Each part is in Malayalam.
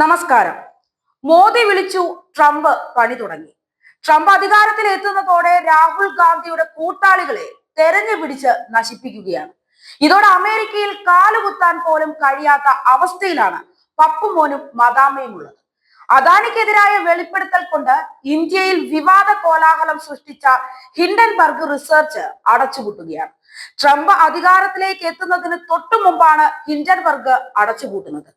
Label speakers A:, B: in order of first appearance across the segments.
A: നമസ്കാരം. മോദി വിളിച്ചു ട്രംപ് പണി തുടങ്ങി. ട്രംപ് അധികാരത്തിൽ എത്തുന്നതോടെ രാഹുൽ ഗാന്ധിയുടെ കൂട്ടാളികളെ തെരഞ്ഞു പിടിച്ച് നശിപ്പിക്കുകയാണ്. ഇതോടെ അമേരിക്കയിൽ കാലുകുത്താൻ പോലും കഴിയാത്ത അവസ്ഥയിലാണ് പപ്പുമോനും മദാമയും ഉള്ളത്. അദാനിക്കെതിരായ വെളിപ്പെടുത്തൽ കൊണ്ട് ഇന്ത്യയിൽ വിവാദ കോലാഹലം സൃഷ്ടിച്ച ഹിൻഡൻബർഗ് റിസർച്ച് അടച്ചുപൂട്ടുകയാണ്. ട്രംപ് അധികാരത്തിലേക്ക് എത്തുന്നതിന് തൊട്ടു മുമ്പാണ് ഹിൻഡൻബർഗ് അടച്ചുപൂട്ടുന്നത്.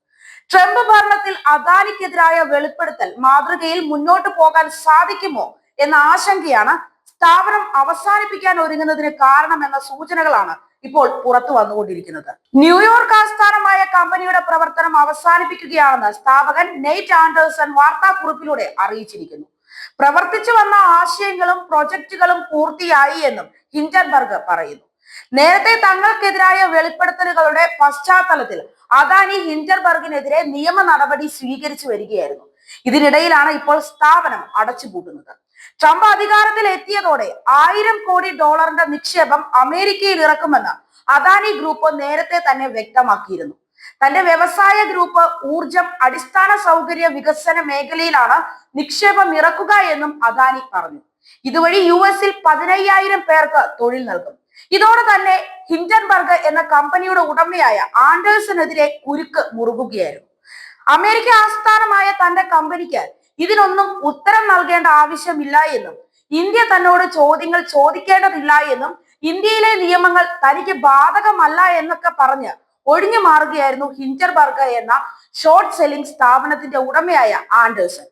A: ട്രംപ് ഭരണത്തിൽ അദാനിക്കെതിരായ വെളിപ്പെടുത്തൽ മാതൃകയിൽ മുന്നോട്ട് പോകാൻ സാധിക്കുമോ എന്ന ആശങ്കയാണ് സ്ഥാപനം അവസാനിപ്പിക്കാൻ ഒരുങ്ങുന്നതിന് എന്ന സൂചനകളാണ് ഇപ്പോൾ പുറത്തു വന്നുകൊണ്ടിരിക്കുന്നത്. ന്യൂയോർക്ക് ആസ്ഥാനമായ കമ്പനിയുടെ പ്രവർത്തനം അവസാനിപ്പിക്കുകയാണെന്ന് സ്ഥാപകൻ നെയ്റ്റ് ആൻഡേഴ്സൺ വാർത്താക്കുറിപ്പിലൂടെ അറിയിച്ചിരിക്കുന്നു. പ്രവർത്തിച്ചു വന്ന ആശയങ്ങളും പ്രൊജക്ടുകളും പൂർത്തിയായി എന്നും ഹിൻഡൻബർഗ് പറയുന്നു. നേരത്തെ തങ്ങൾക്കെതിരായ വെളിപ്പെടുത്തലുകളുടെ പശ്ചാത്തലത്തിൽ അദാനി ഹിൻഡർബർഗിനെതിരെ നിയമ നടപടി സ്വീകരിച്ചു വരികയായിരുന്നു. ഇതിനിടയിലാണ് ഇപ്പോൾ സ്ഥാപനം അടച്ചുപൂട്ടുന്നത്. ട്രംപ് അധികാരത്തിൽ എത്തിയതോടെ ആയിരം കോടി ഡോളറിന്റെ നിക്ഷേപം അമേരിക്കയിൽ ഇറക്കുമെന്ന് അദാനി ഗ്രൂപ്പ് നേരത്തെ തന്നെ വ്യക്തമാക്കിയിരുന്നു. തന്റെ വ്യവസായ ഗ്രൂപ്പ് ഊർജം അടിസ്ഥാന സൗകര്യ വികസന മേഖലയിലാണ് നിക്ഷേപം ഇറക്കുക എന്നും അദാനി പറഞ്ഞു. ഇതുവഴി യു എസിൽ പതിനയ്യായിരം പേർക്ക് തൊഴിൽ നൽകും. ഇതോടെ തന്നെ ഹിൻഡൻബർഗ് എന്ന കമ്പനിയുടെ ഉടമയായ ആൻഡേഴ്സിനെതിരെ കുരുക്ക് മുറുകുകയായിരുന്നു. അമേരിക്ക ആസ്ഥാനമായ തന്റെ കമ്പനിക്ക് ഇതിനൊന്നും ഉത്തരം നൽകേണ്ട ആവശ്യമില്ല എന്നും ഇന്ത്യ തന്നോട് ചോദ്യങ്ങൾ ചോദിക്കേണ്ടതില്ല എന്നും ഇന്ത്യയിലെ നിയമങ്ങൾ തനിക്ക് ബാധകമല്ല എന്നൊക്കെ പറഞ്ഞ് ഒഴിഞ്ഞു മാറുകയായിരുന്നു ഹിൻഡർബർഗ് എന്ന ഷോർട്ട് സെല്ലിംഗ് സ്ഥാപനത്തിന്റെ ഉടമയായ ആൻഡേഴ്സൺ.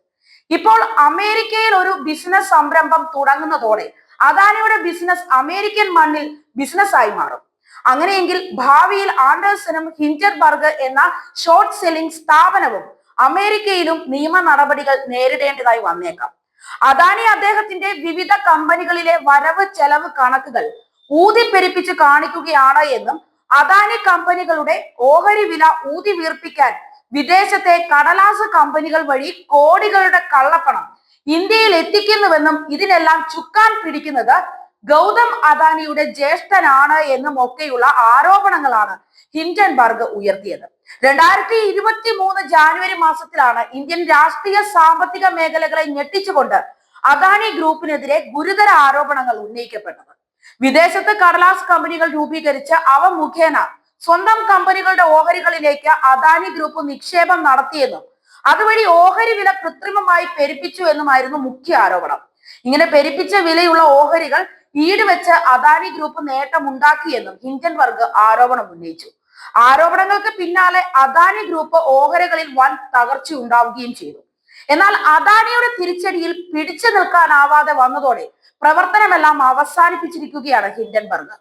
A: ഇപ്പോൾ അമേരിക്കയിൽ ഒരു ബിസിനസ് സംരംഭം തുടങ്ങുന്നതോടെ അദാനിയുടെ ബിസിനസ് അമേരിക്കൻ മണ്ണിൽ ബിസിനസ് ആയി മാറും. അങ്ങനെയെങ്കിൽ ഭാവിയിൽ ആൻഡേഴ്സണും ഹിൻഡർബർഗ് എന്ന ഷോർട്ട് സെല്ലിംഗ് സ്ഥാപനവും അമേരിക്കയിലും നിയമ നടപടികൾ നേരിടേണ്ടതായി വന്നേക്കാം. അദാനി അദ്ദേഹത്തിന്റെ വിവിധ കമ്പനികളിലെ വരവ് ചെലവ് കണക്കുകൾ ഊതിപ്പെരിപ്പിച്ച് കാണിക്കുകയാണ് എന്നും അദാനി കമ്പനികളുടെ ഓഹരി വില ഊതി വീർപ്പിക്കാൻ വിദേശത്തെ കടലാസ് കമ്പനികൾ വഴി കോടികളുടെ കള്ളപ്പണം ഇന്ത്യയിൽ എത്തിക്കുന്നുവെന്നും ഇതിനെല്ലാം ചുക്കാൻ പിടിക്കുന്നത് ഗൗതം അദാനിയുടെ ജ്യേഷ്ഠനാണ് എന്നും ഒക്കെയുള്ള ആരോപണങ്ങളാണ് ഹിൻഡൻബർഗ് ഉയർത്തിയത്. രണ്ടായിരത്തി ഇരുപത്തി മൂന്ന് ജാനുവരി മാസത്തിലാണ് ഇന്ത്യൻ രാഷ്ട്രീയ സാമ്പത്തിക മേഖലകളെ ഞെട്ടിച്ചുകൊണ്ട് അദാനി ഗ്രൂപ്പിനെതിരെ ഗുരുതര ആരോപണങ്ങൾ ഉന്നയിക്കപ്പെട്ടത്. വിദേശത്ത് കടലാസ് കമ്പനികൾ രൂപീകരിച്ച് അവ മുഖേന സ്വന്തം കമ്പനികളുടെ ഓഹരികളിലേക്ക് അദാനി ഗ്രൂപ്പ് നിക്ഷേപം നടത്തിയെന്നും അതുവഴി ഓഹരി വില കൃത്രിമമായി പെരുപ്പിച്ചു എന്നുമായിരുന്നു മുഖ്യ ആരോപണം. ഇങ്ങനെ പെരുപ്പിച്ച വിലയുള്ള ഓഹരികൾ ഈടുവെച്ച് അദാനി ഗ്രൂപ്പ് നേട്ടമുണ്ടാക്കിയെന്നും വർഗ് ആരോപണം ഉന്നയിച്ചു. ആരോപണങ്ങൾക്ക് പിന്നാലെ അദാനി ഗ്രൂപ്പ് ഓഹരികളിൽ വൻ തകർച്ച ഉണ്ടാവുകയും ചെയ്തു. എന്നാൽ അദാനിയുടെ തിരിച്ചടിയിൽ പിടിച്ചു നിൽക്കാനാവാതെ വന്നതോടെ പ്രവർത്തനമെല്ലാം അവസാനിപ്പിച്ചിരിക്കുകയാണ് ഹിൻഡൻബർഗ്